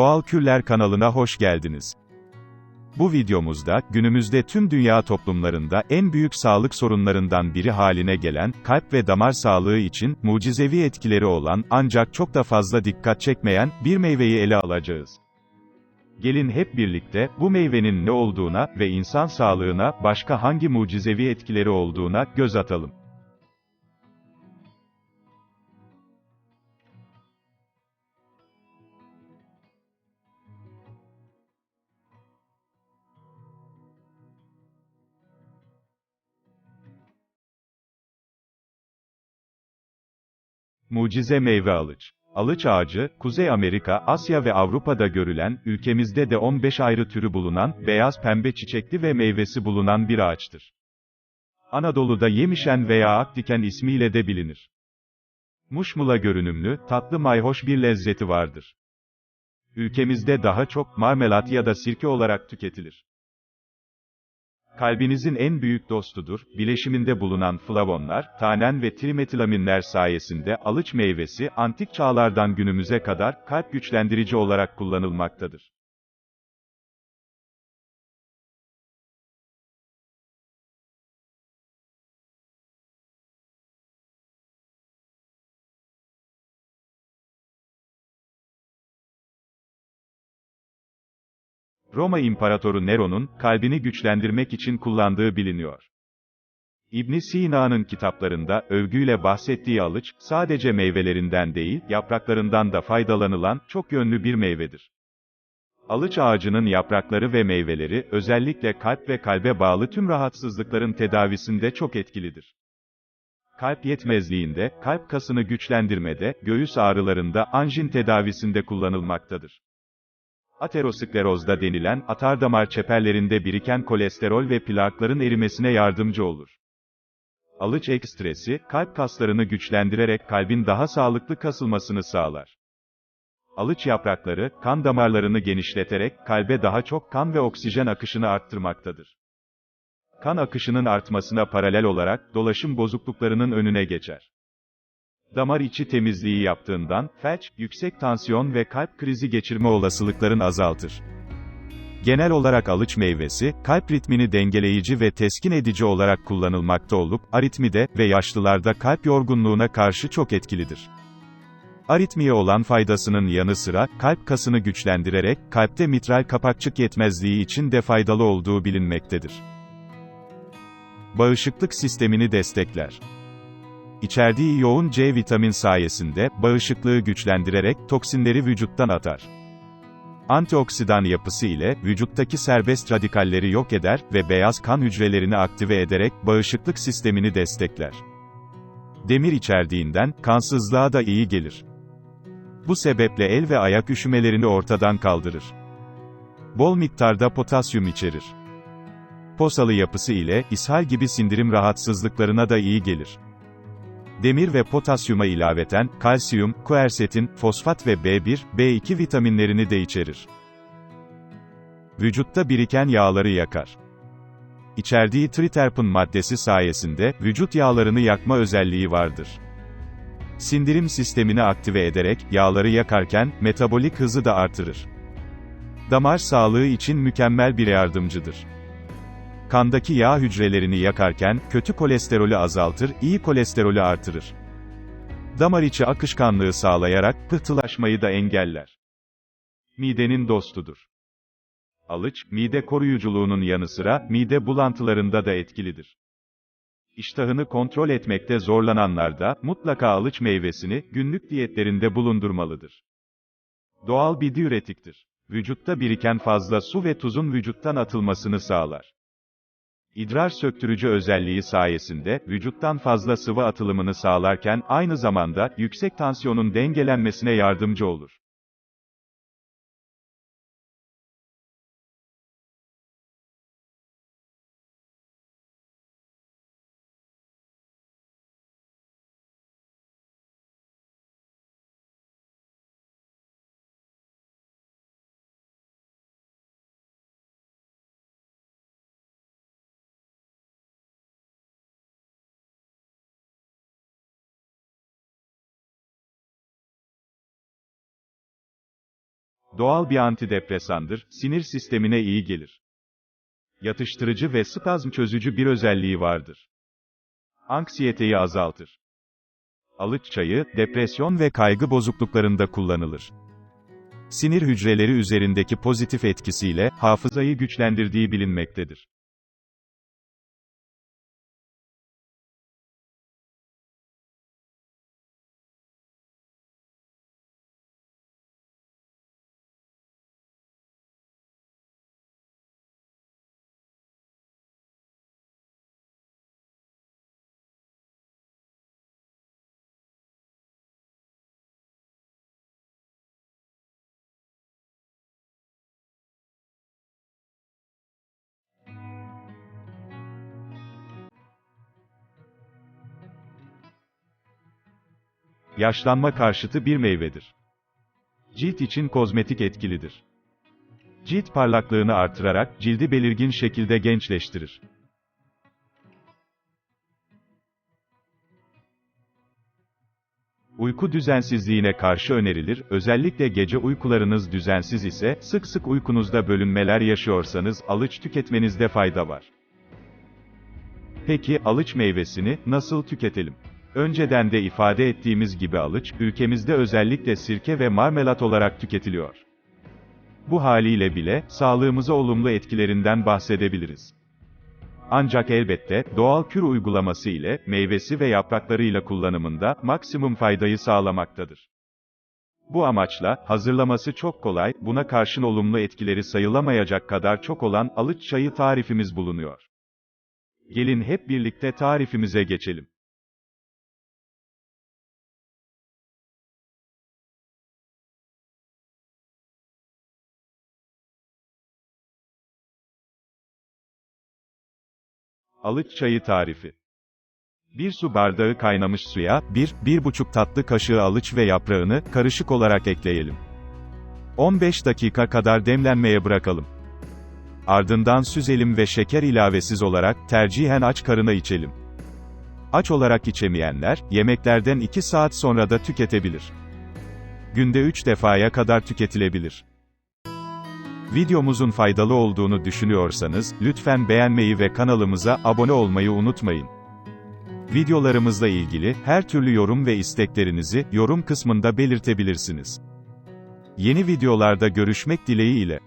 Doğal Kürler kanalına hoş geldiniz. Bu videomuzda, günümüzde tüm dünya toplumlarında en büyük sağlık sorunlarından biri haline gelen, kalp ve damar sağlığı için, mucizevi etkileri olan, ancak çok da fazla dikkat çekmeyen, bir meyveyi ele alacağız. Gelin hep birlikte, bu meyvenin ne olduğuna ve insan sağlığına, başka hangi mucizevi etkileri olduğuna, göz atalım. Mucize meyve alıç. Alıç ağacı, Kuzey Amerika, Asya ve Avrupa'da görülen, ülkemizde de 15 ayrı türü bulunan, beyaz pembe çiçekli ve meyvesi bulunan bir ağaçtır. Anadolu'da yemişen veya akdiken ismiyle de bilinir. Muşmula görünümlü, tatlı mayhoş bir lezzeti vardır. Ülkemizde daha çok marmelat ya da sirke olarak tüketilir. Kalbinizin en büyük dostudur, bileşiminde bulunan flavonlar, tanen ve trimetilaminler sayesinde alıç meyvesi, antik çağlardan günümüze kadar, kalp güçlendirici olarak kullanılmaktadır. Roma İmparatoru Nero'nun, kalbini güçlendirmek için kullandığı biliniyor. ibn Sina'nın kitaplarında, övgüyle bahsettiği alıç, sadece meyvelerinden değil, yapraklarından da faydalanılan, çok yönlü bir meyvedir. Alıç ağacının yaprakları ve meyveleri, özellikle kalp ve kalbe bağlı tüm rahatsızlıkların tedavisinde çok etkilidir. Kalp yetmezliğinde, kalp kasını güçlendirmede, göğüs ağrılarında, anjin tedavisinde kullanılmaktadır. Aterosklerozda denilen, atardamar çeperlerinde biriken kolesterol ve plakların erimesine yardımcı olur. Alıç ekstresi, kalp kaslarını güçlendirerek kalbin daha sağlıklı kasılmasını sağlar. Alıç yaprakları, kan damarlarını genişleterek, kalbe daha çok kan ve oksijen akışını arttırmaktadır. Kan akışının artmasına paralel olarak, dolaşım bozukluklarının önüne geçer damar içi temizliği yaptığından, felç, yüksek tansiyon ve kalp krizi geçirme olasılıkların azaltır. Genel olarak alıç meyvesi, kalp ritmini dengeleyici ve teskin edici olarak kullanılmakta olup, aritmide ve yaşlılarda kalp yorgunluğuna karşı çok etkilidir. Aritmiye olan faydasının yanı sıra, kalp kasını güçlendirerek, kalpte mitral kapakçık yetmezliği için de faydalı olduğu bilinmektedir. Bağışıklık sistemini destekler. İçerdiği yoğun C vitamin sayesinde, bağışıklığı güçlendirerek, toksinleri vücuttan atar. Antioksidan yapısı ile, vücuttaki serbest radikalleri yok eder ve beyaz kan hücrelerini aktive ederek, bağışıklık sistemini destekler. Demir içerdiğinden, kansızlığa da iyi gelir. Bu sebeple el ve ayak üşümelerini ortadan kaldırır. Bol miktarda potasyum içerir. Posalı yapısı ile, ishal gibi sindirim rahatsızlıklarına da iyi gelir. Demir ve potasyuma ilaveten, kalsiyum, kuersetin, fosfat ve B1, B2 vitaminlerini de içerir. Vücutta biriken yağları yakar. İçerdiği triterpin maddesi sayesinde, vücut yağlarını yakma özelliği vardır. Sindirim sistemini aktive ederek, yağları yakarken, metabolik hızı da artırır. Damar sağlığı için mükemmel bir yardımcıdır. Kandaki yağ hücrelerini yakarken, kötü kolesterolü azaltır, iyi kolesterolü artırır. Damar içi akışkanlığı sağlayarak, pıhtılaşmayı da engeller. Midenin dostudur. Alıç, mide koruyuculuğunun yanı sıra, mide bulantılarında da etkilidir. İştahını kontrol etmekte zorlananlar da, mutlaka alıç meyvesini, günlük diyetlerinde bulundurmalıdır. Doğal bir diüretiktir. Vücutta biriken fazla su ve tuzun vücuttan atılmasını sağlar. İdrar söktürücü özelliği sayesinde, vücuttan fazla sıvı atılımını sağlarken, aynı zamanda, yüksek tansiyonun dengelenmesine yardımcı olur. Doğal bir antidepresandır, sinir sistemine iyi gelir. Yatıştırıcı ve spazm çözücü bir özelliği vardır. Anksiyeteyi azaltır. Alıç çayı, depresyon ve kaygı bozukluklarında kullanılır. Sinir hücreleri üzerindeki pozitif etkisiyle, hafızayı güçlendirdiği bilinmektedir. Yaşlanma karşıtı bir meyvedir. Cilt için kozmetik etkilidir. Cilt parlaklığını artırarak cildi belirgin şekilde gençleştirir. Uyku düzensizliğine karşı önerilir, özellikle gece uykularınız düzensiz ise, sık sık uykunuzda bölünmeler yaşıyorsanız, alıç tüketmenizde fayda var. Peki, alıç meyvesini, nasıl tüketelim? Önceden de ifade ettiğimiz gibi alıç, ülkemizde özellikle sirke ve marmelat olarak tüketiliyor. Bu haliyle bile, sağlığımıza olumlu etkilerinden bahsedebiliriz. Ancak elbette, doğal kür uygulaması ile, meyvesi ve yapraklarıyla kullanımında, maksimum faydayı sağlamaktadır. Bu amaçla, hazırlaması çok kolay, buna karşın olumlu etkileri sayılamayacak kadar çok olan, alıç çayı tarifimiz bulunuyor. Gelin hep birlikte tarifimize geçelim. Alıç çayı tarifi. 1 su bardağı kaynamış suya, 1-1,5 tatlı kaşığı alıç ve yaprağını, karışık olarak ekleyelim. 15 dakika kadar demlenmeye bırakalım. Ardından süzelim ve şeker ilavesiz olarak, tercihen aç karına içelim. Aç olarak içemeyenler, yemeklerden 2 saat sonra da tüketebilir. Günde 3 defaya kadar tüketilebilir. Videomuzun faydalı olduğunu düşünüyorsanız, lütfen beğenmeyi ve kanalımıza abone olmayı unutmayın. Videolarımızla ilgili, her türlü yorum ve isteklerinizi, yorum kısmında belirtebilirsiniz. Yeni videolarda görüşmek dileğiyle.